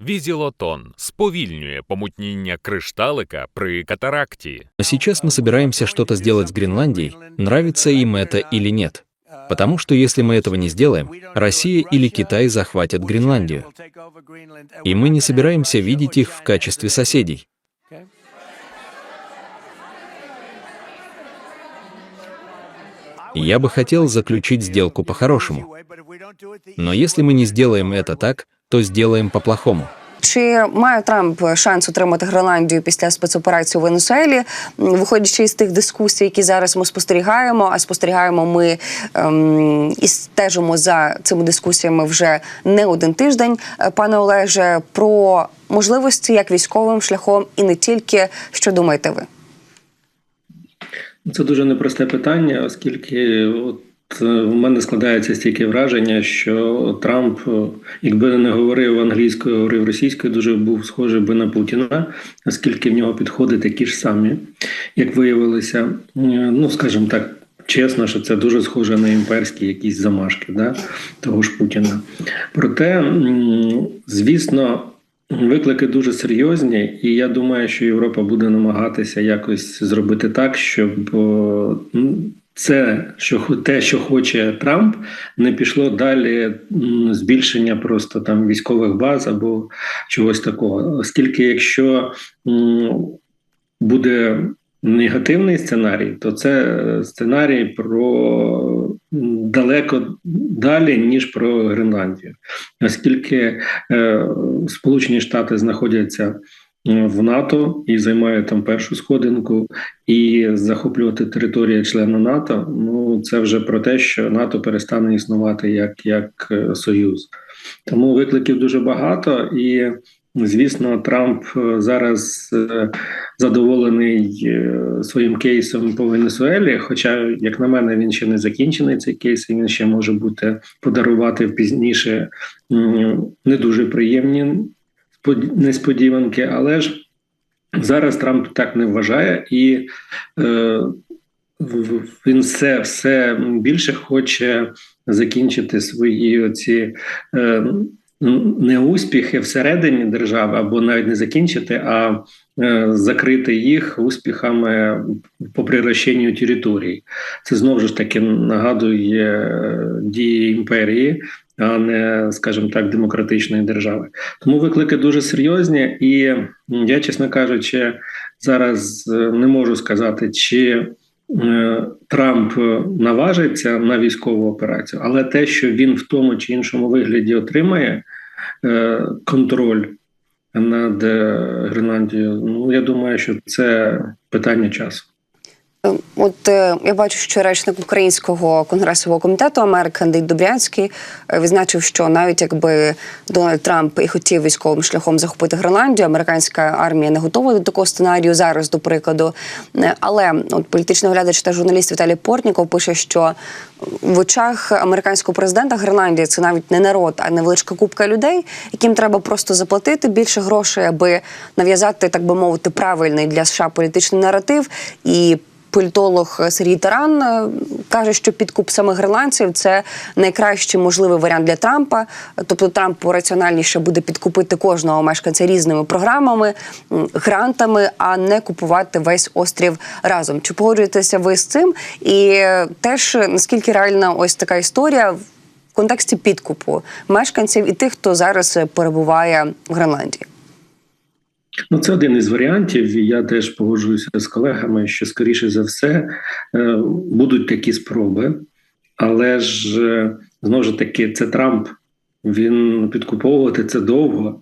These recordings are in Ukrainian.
Візілотон сповільнює помутніння кришталика при катаракті. Но сейчас мы собираемся что-то сделать с Гренландией, нравится им это или нет. Потому что если мы этого не сделаем, Россия или Китай захватят Гренландию. И мы не собираемся видеть их в качестве соседей. Я бы хотел заключить сделку по-хорошему. Но если мы не сделаем это так, то сделаем по-плохому. Чи має Трамп шанс отримати Гренландію після спецоперації у Венесуелі, виходячи із тих дискусій, які зараз ми спостерігаємо? А спостерігаємо ми ем, і стежимо за цими дискусіями вже не один тиждень. Е, Пане Олеже, про можливості як військовим шляхом і не тільки. Що думаєте ви? Це дуже непросте питання, оскільки от в мене складається стільки враження, що Трамп, якби не говорив англійською, говорив російською, дуже був схожий би на Путіна, оскільки в нього підходи такі ж самі, як виявилося. Ну, скажімо так. Чесно, що це дуже схоже на імперські якісь замашки да, того ж Путіна. Проте, звісно, Виклики дуже серйозні, і я думаю, що Європа буде намагатися якось зробити так, щоб м, це, що те, що хоче Трамп, не пішло далі збільшення просто там військових баз або чогось такого. Оскільки, якщо буде негативний сценарій, то це е, сценарій про далеко далі, ніж про Гренландію, оскільки е, Сполучені Штати знаходяться в НАТО і займають там першу сходинку, і захоплювати територію члена НАТО. Ну це вже про те, що НАТО перестане існувати як, як е, союз. Тому викликів дуже багато і. Звісно, Трамп е, зараз е, задоволений своїм кейсом по Венесуелі. Хоча, як на мене, він ще не закінчений цей кейс, і він ще може бути подарувати пізніше не дуже приємні несподіванки. Але ж зараз Трамп так не вважає, і е, він все, все більше хоче закінчити свої оці. Е, не успіхи всередині держави, або навіть не закінчити, а закрити їх успіхами по прирощенню територій. Це знову ж таки нагадує е, дії імперії, а не, скажімо так, демократичної держави. Тому виклики дуже серйозні, і я, чесно кажучи, зараз е, не можу сказати, чи е, Трамп наважиться на військову операцію, але те, що він в тому чи іншому вигляді отримає е, контроль над Гренландією, ну я думаю, що це питання часу. Е, От е, я бачу, що речник Українського конгресового комітету Америки Андрій Добрянський е, відзначив, що навіть якби Дональд Трамп і хотів військовим шляхом захопити Гренландію, американська армія не готова до такого сценарію зараз, до прикладу. Е, Але от політичний оглядач та журналіст Віталій Портніков пише, що в очах американського президента Гренландія це навіть не народ, а невеличка купка людей, яким треба просто заплатити більше грошей, аби нав'язати, так би мовити, правильний для США політичний наратив і. Політолог Сергій Таран е, каже, що підкуп самих гренландців це найкращий можливий варіант для Трампа. Тобто Трампу раціональніше буде підкупити кожного мешканця різними програмами, грантами, а не купувати весь острів разом. Чи погоджуєтеся ви з цим? І теж наскільки реальна ось така історія в контексті підкупу мешканців і тих, хто зараз перебуває в Гренландії? Ну, це один із варіантів. і Я теж погоджуюся з колегами, що скоріше за все е, будуть такі спроби, але ж е, знову ж таки, це Трамп. Він підкуповувати це довго,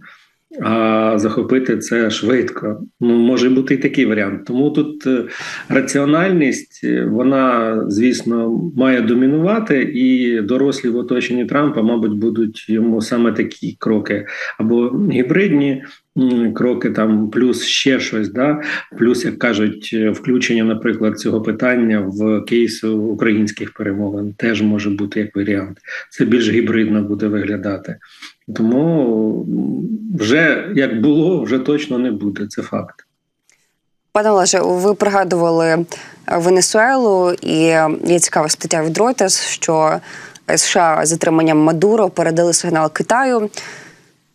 а захопити це швидко. Ну може бути і такий варіант. Тому тут е, раціональність, вона звісно має домінувати, і дорослі в оточенні Трампа, мабуть, будуть йому саме такі кроки або гібридні кроки, там плюс ще щось, да плюс, як кажуть, е, включення, наприклад, цього питання в кейс українських перемовин теж може бути як варіант. Це більш гібридно буде виглядати. Тому вже як було, вже точно не буде. Це факт. Пане Олеже, ви пригадували Венесуелу, і є цікава стаття від Reuters, що США затриманням Мадуро передали сигнал Китаю.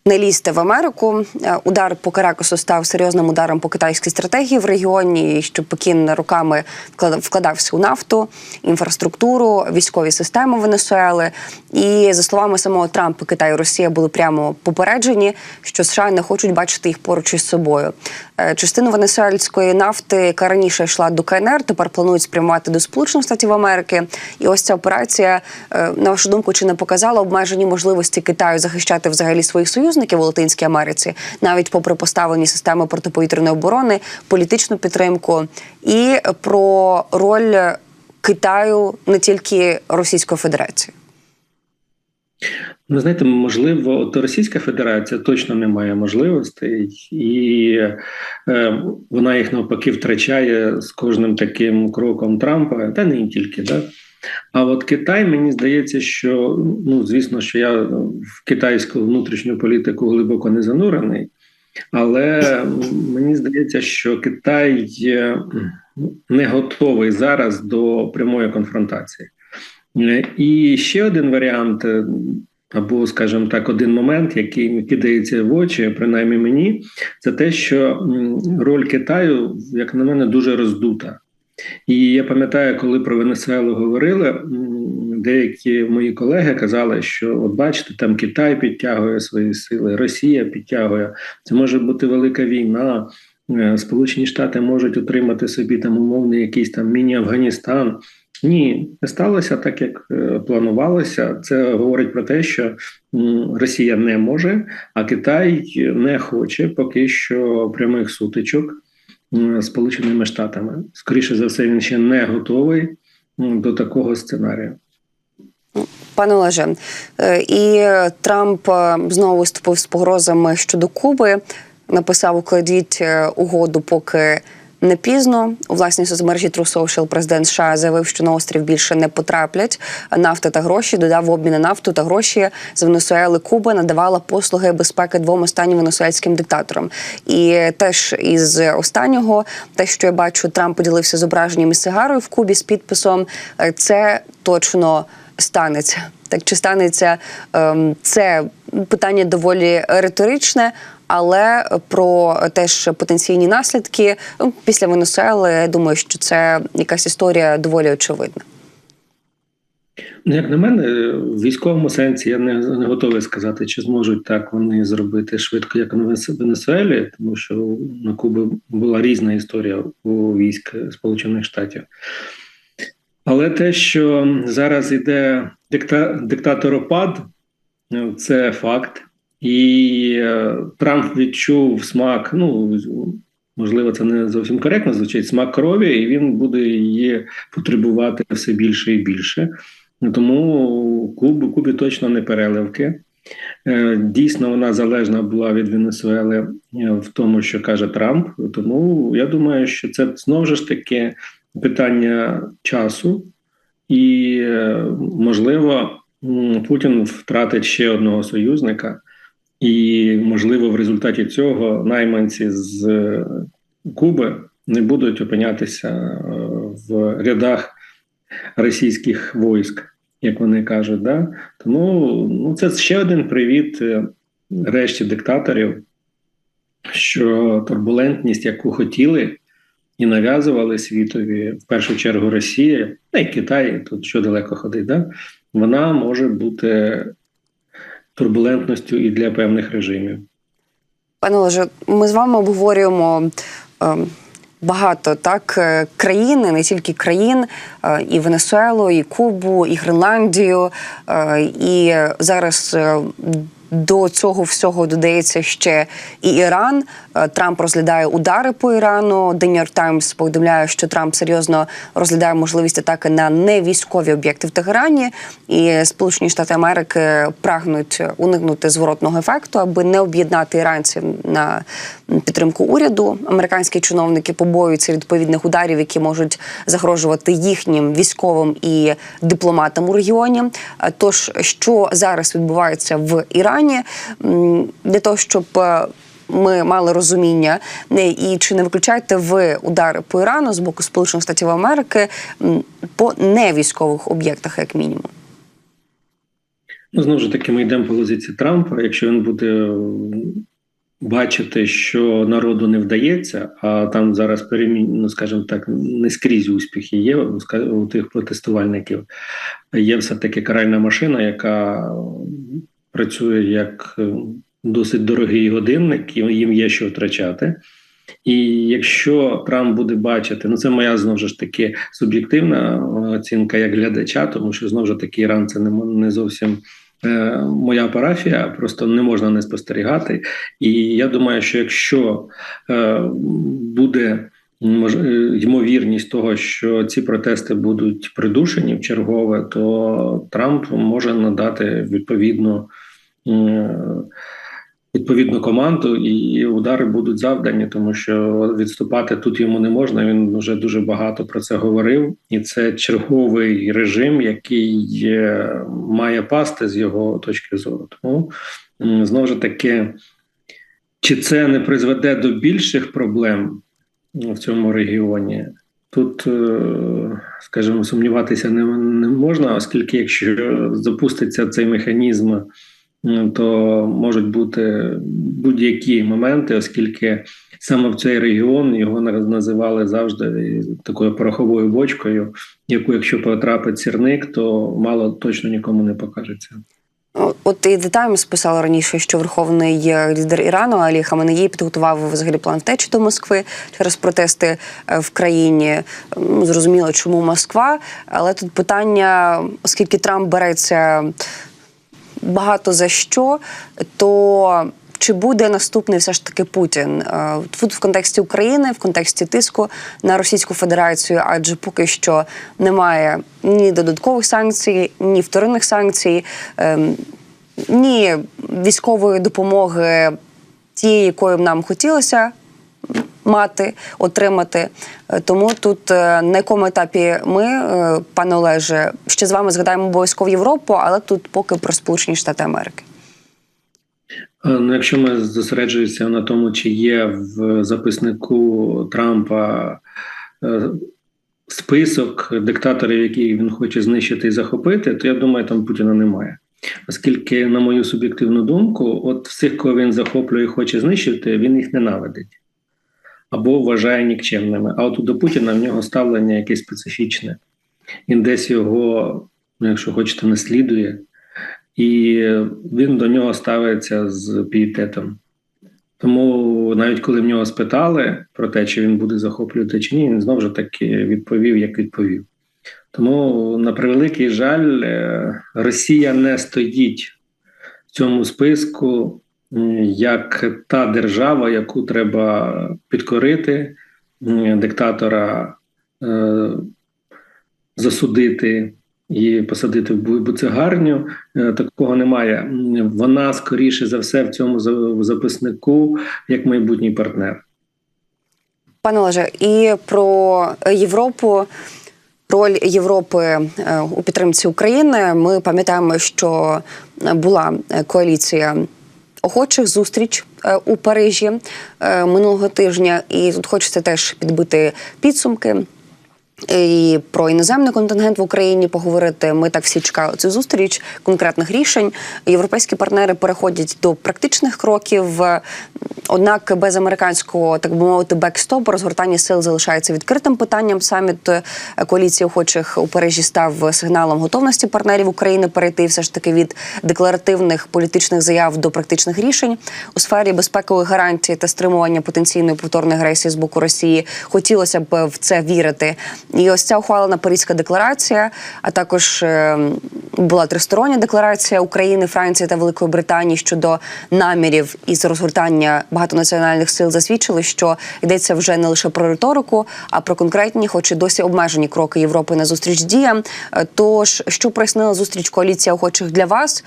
Не лізти в Америку. Е, Удар по Каракасу став серйозним ударом по китайській стратегії в регіоні, що Пекін роками вклад- вкладався у нафту, інфраструктуру, військові системи Венесуели. І за словами самого Трампа, Китай і Росія були прямо попереджені, що США не хочуть бачити їх поруч із собою. Е, Частину венесуельської нафти, яка раніше йшла до КНР, тепер планують спрямувати до Сполучених Штатів Америки. І ось ця операція, е, на вашу думку, чи не показала обмежені можливості Китаю захищати взагалі своїх союзників у Латинській Америці, навіть попри поставлені системи протиповітряної оборони, політичну підтримку і про роль Китаю не тільки Російської Федерації. Ви знаєте, можливо, от Російська Федерація точно не має можливостей, і е, вона їх навпаки втрачає з кожним таким кроком Трампа, та не тільки, да? А от Китай, мені здається, що ну звісно, що я в китайську внутрішню політику глибоко не занурений, але мені здається, що Китай е, не готовий зараз до прямої конфронтації. І ще один варіант, або, скажімо так, один момент, який кидається в очі, принаймні мені, це те, що роль Китаю, як на мене, дуже роздута. І я пам'ятаю, коли про Венесуелу говорили, деякі мої колеги казали, що от бачите, там Китай підтягує свої сили, Росія підтягує. Це може бути велика війна. е, Сполучені Штати можуть отримати собі там умовний якийсь там міні-Афганістан. Ні, не сталося так, як е, планувалося. Це говорить про те, що Росія не може, а Китай не хоче поки що прямих сутичок Сполученими Штатами. Скоріше за все, він ще не готовий до такого сценарію. Пане Олеже, е, і Трамп е, знову виступив з погрозами щодо Куби. Написав укладіть е, угоду, поки не пізно. У власній соцмережі True Social президент США заявив, що на острів більше не потраплять нафта та гроші. Додав в нафту та гроші з Венесуели Куба надавала послуги безпеки двом останнім венесуельським диктаторам. І теж із останнього, те, що я бачу, Трамп поділився зображенням із сигарою в Кубі з підписом. е, Це точно станеться. Так чи станеться ем, це питання доволі риторичне, але про теж потенційні наслідки ну, після Венесуели, я думаю, що це якась історія доволі очевидна. Ну, Як на мене, в військовому сенсі я не, не готовий сказати, чи зможуть так вони зробити швидко, як на Венесуелі, тому що на Кубі була різна історія у військ Сполучених Штатів. Але те, що зараз іде дикта, диктаторопад, е, це факт. І е, Трамп відчув смак, ну можливо, це не зовсім коректно звучить, смак крові, і він буде її потребувати все більше і більше. Тому Куб, Кубі точно не переливки. Е, Дійсно, вона залежна була від Венесуели е, в тому, що каже Трамп. Тому я думаю, що це знову ж таки питання часу, і, можливо, Путін втратить ще одного союзника, і, можливо, в результаті цього найманці з е, Куби не будуть опинятися е, в рядах російських військ, як вони кажуть. Да? Тому ну, це ще один привіт е, решті диктаторів, що турбулентність, яку хотіли і нав'язували світові, в першу чергу Росія, та й Китай, тут що далеко ходить, да? вона може бути турбулентністю і для певних режимів. Пане Олеже, ми з вами обговорюємо. ем, Багато так країни, не тільки країн, е, і Венесуелу, і Кубу, і Гренландію. е, І зараз е, до цього всього додається ще і Іран. Е, Трамп розглядає удари по Ірану. The New York Times повідомляє, що Трамп серйозно розглядає можливість атаки на невійськові об'єкти в Тегерані. І Сполучені Штати Америки прагнуть уникнути зворотного ефекту, аби не об'єднати іранців на підтримку уряду. Американські чиновники побоюються відповідних ударів, які можуть загрожувати їхнім військовим і дипломатам у регіоні. Е, Тож, що зараз відбувається в Ірані, м, для того, щоб е, ми мали розуміння, і чи не виключаєте ви удари по Ірану з боку Сполучених Штатів Америки по невійськових об'єктах, як мінімум? Ну, знову ж таки, ми йдемо по позиції Трампа. Якщо він буде бачити, що народу не вдається, а там зараз перемін, ну скажімо так, не скрізь успіхи є у тих протестувальників. Є все-таки каральна машина, яка працює як досить дорогий годинник, і їм є що втрачати. І якщо Трамп буде бачити, ну це моя знову ж таки суб'єктивна оцінка як глядача, тому що знову ж таки Іран це не, не зовсім е, моя парафія, просто не можна не спостерігати. І я думаю, що якщо е, буде е, ймовірність того, що ці протести будуть придушені в чергове, то Трамп може надати відповідну. Е, відповідну команду, і удари будуть завдані, тому що відступати тут йому не можна. Він вже дуже багато про це говорив, і це черговий режим, який має пасти з його точки зору. Тому знову ж таки, чи це не призведе до більших проблем в цьому регіоні? Тут, скажімо, сумніватися не, не можна, оскільки якщо запуститься цей механізм то можуть бути будь-які моменти, оскільки саме в цей регіон його називали завжди такою пороховою бочкою, яку, якщо потрапить сірник, то мало точно нікому не покажеться. От і The Times писала раніше, що верховний лідер Ірану Алі Хаменеї підготував взагалі план втечі до Москви через протести е, в країні. Ну, Зрозуміло, чому Москва, але тут питання, оскільки Трамп береться багато за що, то чи буде наступний все ж таки Путін е, тут в контексті України, в контексті тиску на Російську Федерацію, адже поки що немає ні додаткових санкцій, ні вторинних санкцій, ем, ні військової допомоги тієї, якою нам хотілося мати, отримати. Е, тому тут е, на якому етапі ми, пане Олеже, ще з вами згадаємо обов'язково Європу, але тут поки про Сполучені Штати Америки. Ну, якщо ми зосереджуємося на тому, чи є в записнику Трампа список диктаторів, які він хоче знищити і захопити, то я думаю, там Путіна немає. Оскільки, на мою суб'єктивну думку, от всіх, кого він захоплює і хоче знищити, він їх ненавидить або вважає нікчемними. А от до Путіна в нього ставлення якесь специфічне. Він десь його, ну, якщо хочете, наслідує, і він до нього ставиться з пієтетом. Тому навіть коли в нього спитали про те, чи він буде захоплювати чи ні, він знову ж таки відповів, як відповів. Тому, на превеликий жаль, е, Росія не стоїть в цьому списку як та держава, яку треба підкорити, диктатора е, засудити і посадити в буцегарню. Е, такого немає. Вона скоріше за все в цьому записнику як майбутній партнер. Пане Олеже, і про Європу. Роль Європи е, у підтримці України. Ми пам'ятаємо, що була коаліція охочих зустріч е, у Парижі минулого тижня, і тут хочеться теж підбити підсумки. І про іноземний контингент в Україні поговорити. Ми так всі чекали цю зустріч конкретних рішень. Європейські партнери переходять до практичних кроків. Однак без американського, так би мовити, бекстопу розгортання сил залишається відкритим питанням. Саміт е, коаліції охочих у Парижі став сигналом готовності партнерів України перейти все ж таки від декларативних політичних заяв до практичних рішень у сфері безпекових гарантій та стримування потенційної повторної агресії з боку Росії. Хотілося б в це вірити. І ось ця ухвалена Паризька декларація, а також е, була тристороння декларація України, Франції та Великої Британії щодо намірів із розгортання багатонаціональних сил засвідчили, що йдеться вже не лише про риторику, а про конкретні, хоч і досі обмежені кроки Європи на зустріч діям. Е, тож що прояснила зустріч коаліція охочих для вас,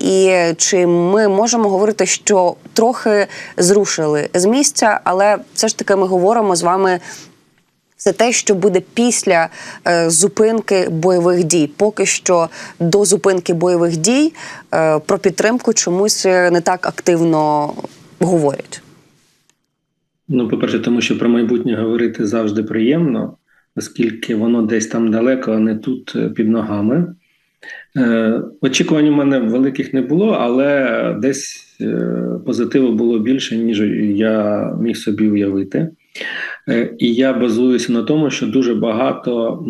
і чи ми можемо говорити, що трохи зрушили з місця, але все ж таки ми говоримо з вами це те, що буде після е, зупинки бойових дій. Поки що до зупинки бойових дій е, про підтримку чомусь не так активно говорять. Ну, по-перше, тому що про майбутнє говорити завжди приємно, оскільки воно десь там далеко, а не тут е, під ногами. Е, очікувань у мене великих не було, але десь е, позитиву було більше, ніж я міг собі уявити. Е, і я базуюся на тому, що дуже багато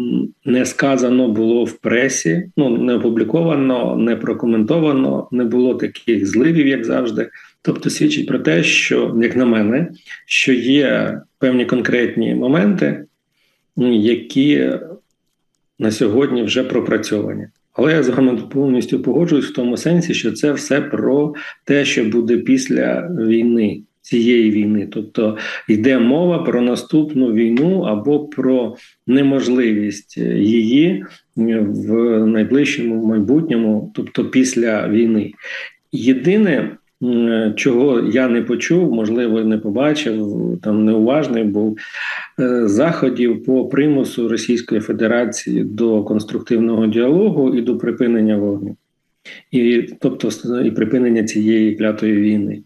не сказано було в пресі, ну не опубліковано, не прокоментовано, не було таких зливів, як завжди. Тобто свідчить про те, що, як на мене, що є певні конкретні моменти, які на сьогодні вже пропрацьовані. Але я з вами повністю погоджуюсь в тому сенсі, що це все про те, що буде після війни, цієї війни. Тобто йде мова про наступну війну або про неможливість її в найближчому майбутньому, тобто після війни. Єдине, чого я не почув, можливо, не побачив, там неуважний був е, заходів по примусу Російської Федерації до конструктивного діалогу і до припинення вогню, і тобто і припинення цієї клятої війни.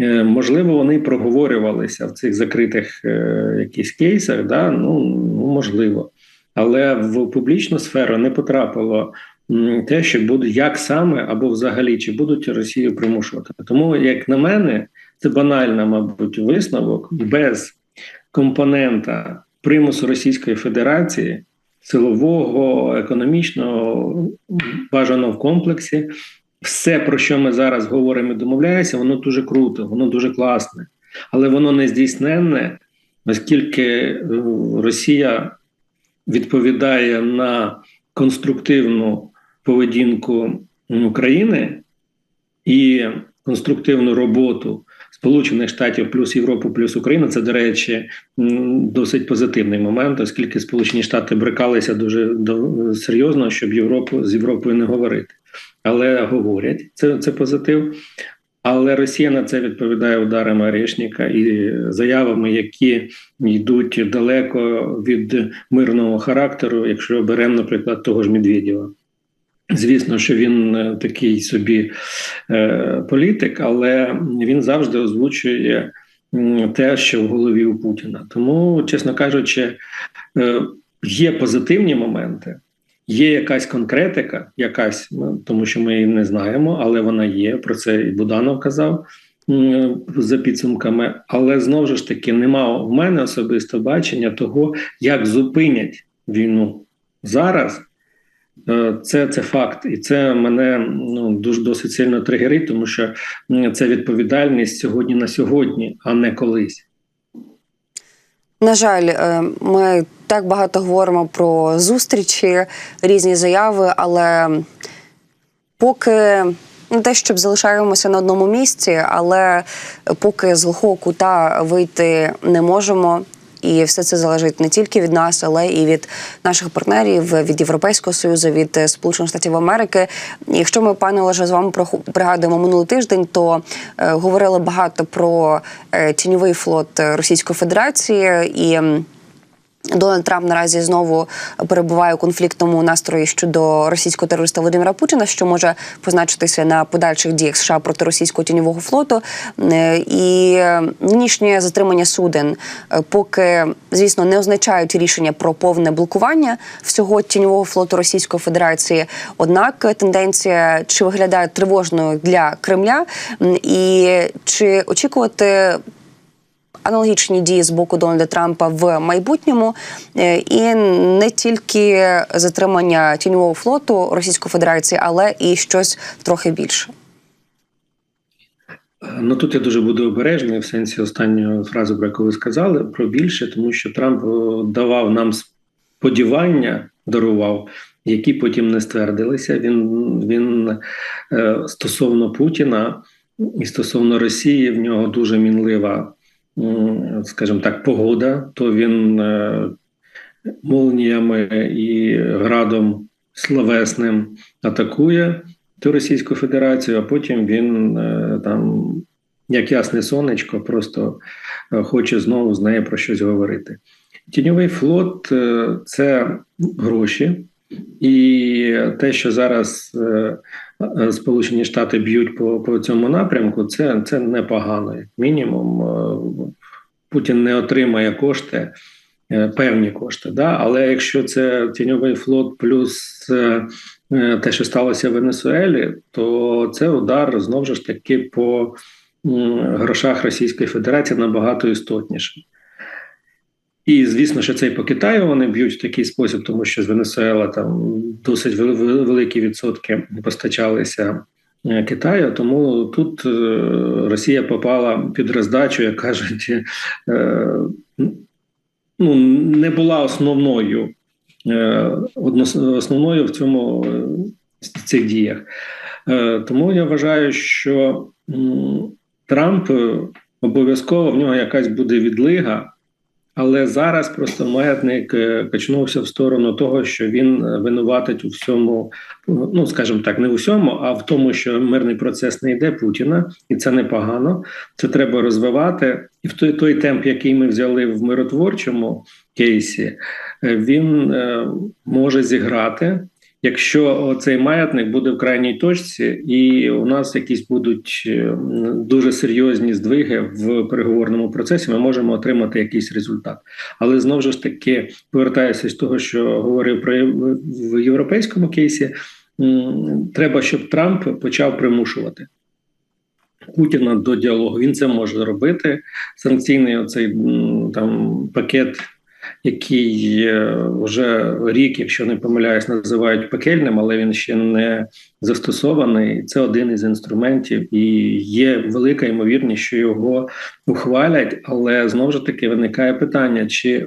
Е, можливо, вони проговорювалися в цих закритих е, якісь кейсах, да? ну, ну можливо, але в публічну сферу не потрапило те, що буде як саме або взагалі чи будуть Росію примушувати. Тому, як на мене, це банально, мабуть, висновок без компонента примусу Російської Федерації, силового, економічного, бажано в комплексі. Все, про що ми зараз говоримо і домовляємося, воно дуже круто, воно дуже класне, але воно не здійсненне, оскільки е, Росія відповідає на конструктивну поведінку України і конструктивну роботу Сполучених Штатів плюс Європу, плюс Україна це, до речі, досить позитивний момент, оскільки Сполучені Штати брикалися дуже серйозно, щоб Європу з Європою не говорити. Але говорять це, це позитив. Але Росія на це відповідає ударами Орешника і заявами, які йдуть далеко від мирного характеру, якщо беремо, наприклад, того ж Медведєва. Звісно, що він е, такий собі е, політик, але він завжди озвучує те, що в голові у Путіна. Тому, чесно кажучи, е, є позитивні моменти, є якась конкретика, якась, ну, тому що ми її не знаємо, але вона є. Про це і Буданов казав за підсумками. Але знову ж таки нема в мене особисто бачення того, як зупинять війну зараз. Е, це це факт, і це мене ну дуже досить сильно тригерить, тому що це відповідальність сьогодні на сьогодні, а не колись. На жаль, е, ми так багато говоримо про зустрічі, різні заяви, але поки не те, щоб залишаємося на одному місці, але поки з глухого кута вийти не можемо. І все це залежить не тільки від нас, але і від наших партнерів, від Європейського союзу, від е, Сполучених Штатів Америки. Якщо ми пане Олеже, з вами пригадуємо минулий тиждень, то е, говорили багато про е, тіньовий флот Російської Федерації і. Дональд Трамп наразі знову перебуває у конфліктному настрої щодо російського терориста Володимира Путіна, що може позначитися на подальших діях США проти російського тіньового флоту. Е, і нинішнє затримання суден, е, поки звісно не означають рішення про повне блокування всього тіньового флоту Російської Федерації. Однак тенденція чи виглядає тривожною для Кремля, і чи очікувати аналогічні дії з боку Дональда Трампа в майбутньому, е, і не тільки затримання тіньового флоту Російської Федерації, але і щось трохи більше. Ну тут я дуже буду обережний в сенсі останньої фрази, про яку ви сказали, про більше, тому що Трамп давав нам сподівання, дарував, які потім не ствердилися. Він він е, стосовно Путіна і стосовно Росії в нього дуже мінлива скажімо так, погода, то він е, молніями і градом словесним атакує ту Російську Федерацію, а потім він е, там, як ясне сонечко, просто е, хоче знову з нею про щось говорити. Тіньовий флот це гроші, і те, що зараз Сполучені Штати б'ють по по цьому напрямку, це це непогано. Як мінімум, е, Путін не отримає кошти, е, певні кошти. Да? Але якщо це тіньовий флот плюс е, те, що сталося в Венесуелі, то це удар знову ж таки по грошах Російської Федерації набагато істотніше. І звісно, що це і по Китаю вони б'ють в такий спосіб, тому що з Венесуела там досить вели- вели- великі відсотки постачалися е, Китаю. Тому тут е, Росія попала під роздачу, як кажуть, е, ну, не була основною, основною в цьому в цих діях. Тому я вважаю, що Трамп обов'язково в нього якась буде відлига. Але зараз просто маятник е, качнувся в сторону того, що він е, винуватить у всьому, ну скажімо так, не у всьому, а в тому, що мирний процес не йде Путіна, і це непогано. Це треба розвивати. І в той той темп, який ми взяли в миротворчому кейсі, е, він може зіграти. Якщо цей маятник буде в крайній точці, і у нас якісь будуть е, дуже серйозні здвиги в переговорному процесі, ми можемо отримати якийсь результат. Але знову ж таки повертаюся з того, що говорив про в європейському кейсі, треба, щоб Трамп почав примушувати. Путіна до діалогу він це може зробити. Санкційний оцей там пакет який е, вже рік, якщо не помиляюсь, називають пекельним, але він ще не застосований. Це один із інструментів, і є велика ймовірність, що його ухвалять. Але знову ж таки виникає питання: чи е,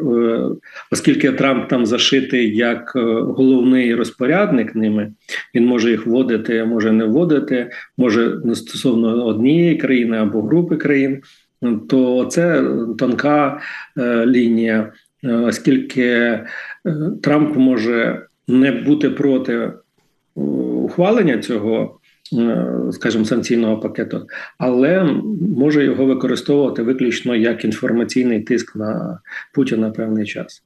оскільки Трамп там зашитий як е, головний розпорядник ними, він може їх вводити, може не вводити, може не стосовно однієї країни або групи країн. То це тонка лінія, оскільки е, Трамп може не бути проти е, ухвалення цього, е, скажімо, санкційного пакету, але може його використовувати виключно як інформаційний тиск на Путіна певний час.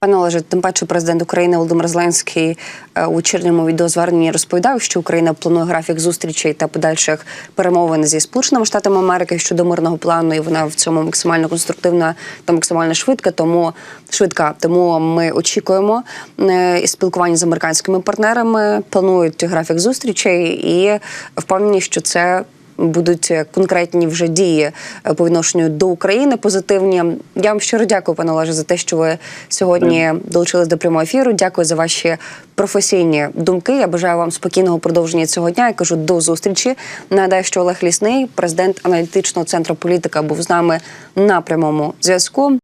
Пане Олеже, тим паче президент України Володимир Зеленський е, у черному відеозверненні розповідав, що Україна планує графік зустрічей та подальших перемовин зі Сполученими Штатами Америки щодо мирного плану, і вона в цьому максимально конструктивна та максимально швидка. Тому швидка. Тому ми очікуємо е, спілкування з американськими партнерами. Планують графік зустрічей і впевнені, що це будуть конкретні вже дії е, по відношенню до України позитивні. Я вам щиро дякую, пане Олеже, за те, що ви сьогодні долучились до прямого ефіру. Дякую за ваші професійні думки. Я бажаю вам спокійного продовження цього дня. Я кажу до зустрічі. Нагадаю, що Олег Лісний, президент аналітичного центру політика, був з нами на прямому зв'язку.